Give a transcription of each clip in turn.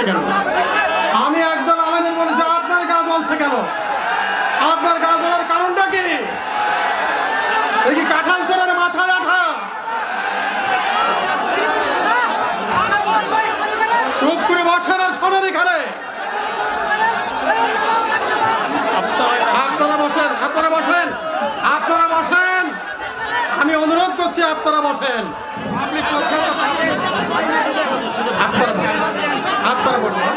জ্বলছে কেন? আমি একজন আলমের বলেছি, আপনার গা জ্বলছে কেন? আপনার গা জ্বলার কারণটা কি? কি কাঁঠাল চোরের মাথা ব্যথা। চুপ করে বসেন আর শোনেন এখানে। আপনারা বসেন আপনারা বসেন আপনারা বসেন। আমি অনুরোধ করছি, আপনারা বসেন আপনারা বসেন আপনারা বসেন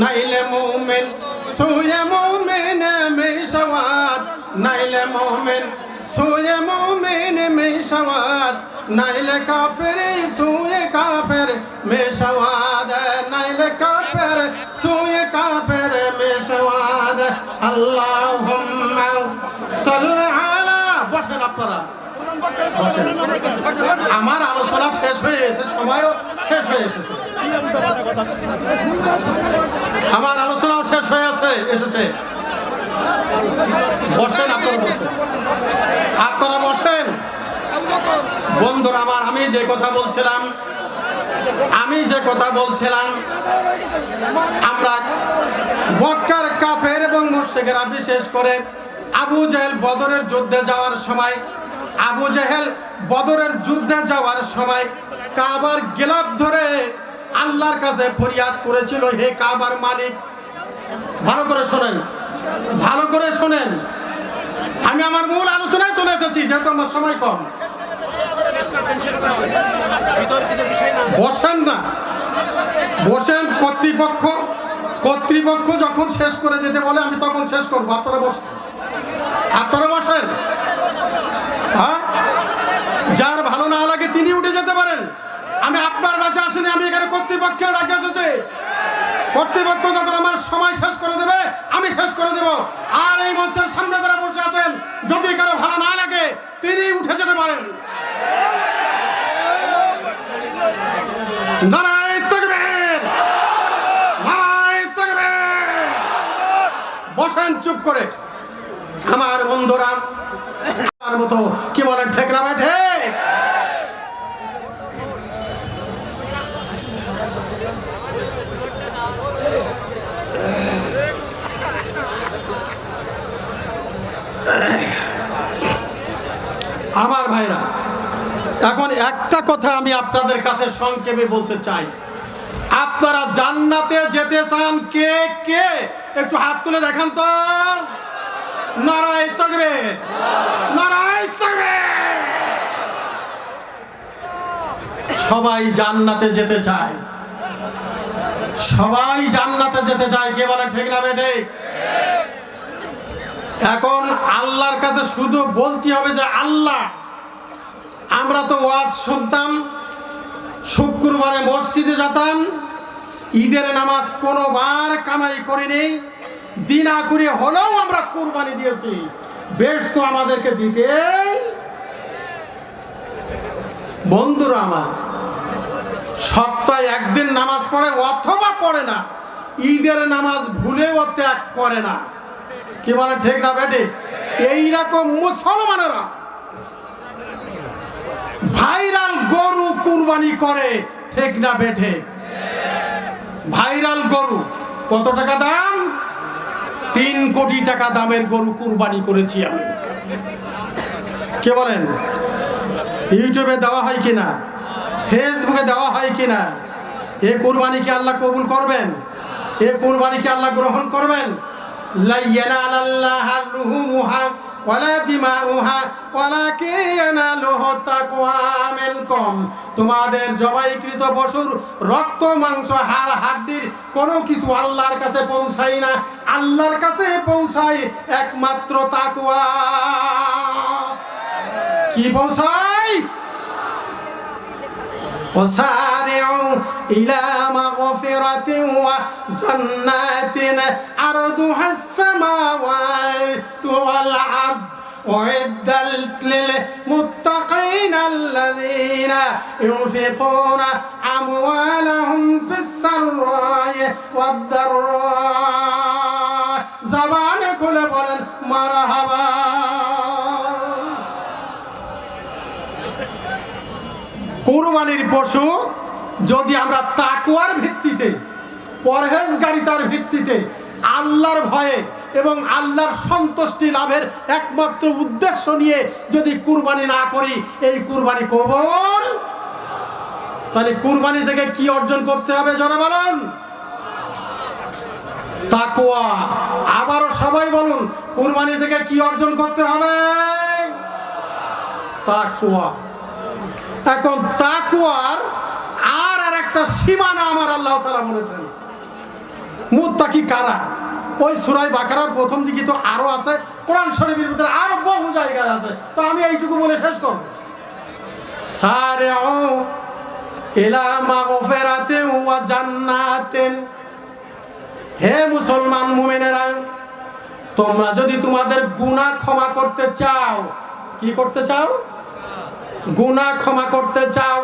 নাইলে মুমিন সুয়ে মুমিন মিশওয়াত নাইলে মুমিন সুয়ে মুমিন মিশওয়াত নাইলে কাফের সুয়ে কাফের মিশওয়াত নাইলে কাফের সুয়ে কাফের মিশওয়াত আল্লাহুম্মা সাল্লি আলা, বসেন আপনারা। আমার আলোচনা শেষ হয়ে এসেছে সময়ও শেষ হয়ে এসেছে। আমার আলোচনাও শেষ হয়ে আছে, এসেছে। বসেন, আপনারা বসেন। বন্ধুরা, আমার, আমি যে কথা বলছিলাম, আমি যে কথা বলছিলাম, আমরা মক্কার কাফের এবং মুর্শিকেরা বিশেষ করে আবু জাহেল বদরের যুদ্ধে যাওয়ার সময়, আবু জাহেল বদরের যুদ্ধে যাওয়ার সময় কাবার গেলাপ ধরে আল্লাহর কাছে ফরিয়াদ করেছিল হে কাবার মালিক। ভালো করে শোনেন। ভালো করে শোনেন। আমি আমার মূল আলোচনায় চলে এসেছি, যেহেতু আমার সময় কম। বসেন না। বসেন, কর্তৃপক্ষ। কর্তৃপক্ষ যখন শেষ করে দিতে বলে, আমি তখন শেষ করব। আপনারা বসেন। আপনারা বসেন। হ্যাঁ যার ভালো না লাগে তিনি উঠে যেতে পারেন আমি আপনার ডাকে আসেনি আমি এখানে কর্তৃপক্ষের ডাকে এসেছি কর্তৃপক্ষ যখন আমার সময় শেষ করে দেবে, আমি শেষ করে দেব। আর এই মঞ্চের সামনে যারা বসে আছেন, যদি কারও ভালো না লাগে, তিনি উঠে যেতে পারেন। বসেন চুপ করে। আমার বন্ধুরা, আমার মতো কি বলেন ঠিক না ভাই ঠিক আমার ভাইরা, এখন একটা কথা আমি আপনাদের কাছে সংক্ষেপে বলতে চাই। আপনারা জান্নাতে যেতে চান কে কে? একটু হাত তুলে দেখান তো। নারায় তকবে নারায় তকবে সবাই জান্নাতে যেতে চায়। সবাই জান্নাতে যেতে চায়, কে বলে ঠিক না বেটে এখন আল্লাহর কাছে শুধু বলতে হবে যে আল্লাহ, আমরা তো ওয়াজ শুনতাম, শুক্রবারে মসজিদে যেতাম, ঈদের নামাজ কোনোবার কামাই করিনি দিনা করে হলেও আমরা কোরবানি দিয়েছি। বেশ তো আমাদেরকে দিতেই বন্ধুরা আমার, সপ্তাহে একদিন নামাজ পড়ে অথবা পড়ে না, ঈদের নামাজ ভুলেও ত্যাগ করে না। কি বলে ঠিক না বেটে এইরকম মুসলমানেরা ভাইরাল গরু কুরবানি করে, ঠিক না বেঠে? ভাইরাল গরু, কত টাকা দাম? তিন কোটি টাকা দামের গরু কুরবানি করেছি আমি। কে বলেন? ইউটিউবে দেওয়া হয় কিনা ফেসবুকে দেওয়া হয় কিনা এ কুরবানি কি আল্লাহ কবুল করবেন? এ কুরবানি কি আল্লাহ গ্রহণ করবেন? তোমাদের জবাইকৃত পশুর রক্ত, মাংস, হাড়, হাড্ডির কোনো কিছু আল্লাহর কাছে পৌঁছাই না। আল্লাহর কাছে পৌঁছায় একমাত্র তাকওয়া। কি পৌঁছায়? ওসারিউ ইলা مغفرة وجنات عرضها السماوات والأرض أعدت للمتقين الذين ينفقون أموالهم في السراء والضراء زبان كل بلد مرحبا কোরবানির পশু যদি আমরা তাকুয়ার ভিত্তিতে, পরহেজগারিতার ভিত্তিতে আল্লাহর ভয়ে এবং আল্লাহর সন্তুষ্টি লাভের একমাত্র উদ্দেশ্য নিয়ে যদি কুরবানি না করি, এই কুরবানি কবল? তাহলে কুরবানি থেকে কি অর্জন করতে হবে জনে বলুন? তাকুয়া আবারও সবাই বলুন, কুরবানি থেকে কি অর্জন করতে হবে? তাকুয়া এখন তাকুয়ার একটা সীমানা আমার আল্লাহ তালা বলেছেন। মুত্তাকি কারা? ওই সুরাই বাকারার প্রথম দিকে তো আরও আছে, কোরআন শরীফের ভিতরে আরও বহু জায়গায় আছে। তো আমি এইটুকু বলে শেষ করব। সারে ইলা মাগফিরাতে ওয়া জান্নাতেন। হে মুসলমান মুমিনেরা, তোমরা যদি তোমাদের গুনাহ ক্ষমা করতে চাও, কি করতে চাও? গুনাহ ক্ষমা করতে চাও।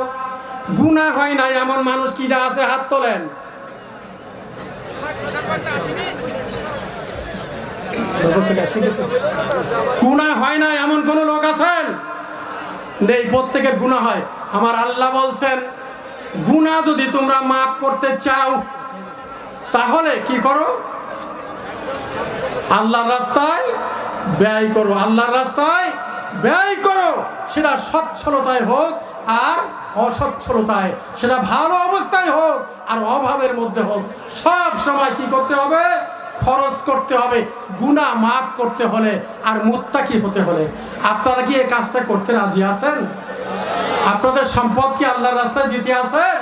গুনাহ হয় নাই, এমন মানুষ কিরা আছে? হাত তোলেন। গুনাহ হয় না এমন কোন লোক আছেন? নেই, প্রত্যেকের গুনাহ হয়। আমার আল্লাহ বলছেন গুনাহ যদি তোমরা মাফ করতে চাও, তাহলে কি করো? আল্লাহর রাস্তায় ব্যয় করো, আল্লাহর রাস্তায় ব্যয় করো। সেটা সচ্ছলতায় হোক আর অসচ্ছলতায়, সেটা ভালো অবস্থায় হোক আর অভাবের মধ্যে হোক, সব সময় কি করতে হবে? খরচ করতে হবে গুণা মাফ করতে হলে আর মুত্তাকি হতে হলে। আপনারা কি এই কাজটা করতে রাজি আছেন? আপনাদের সম্পদ কি আল্লাহর রাস্তায় দিতে আছেন?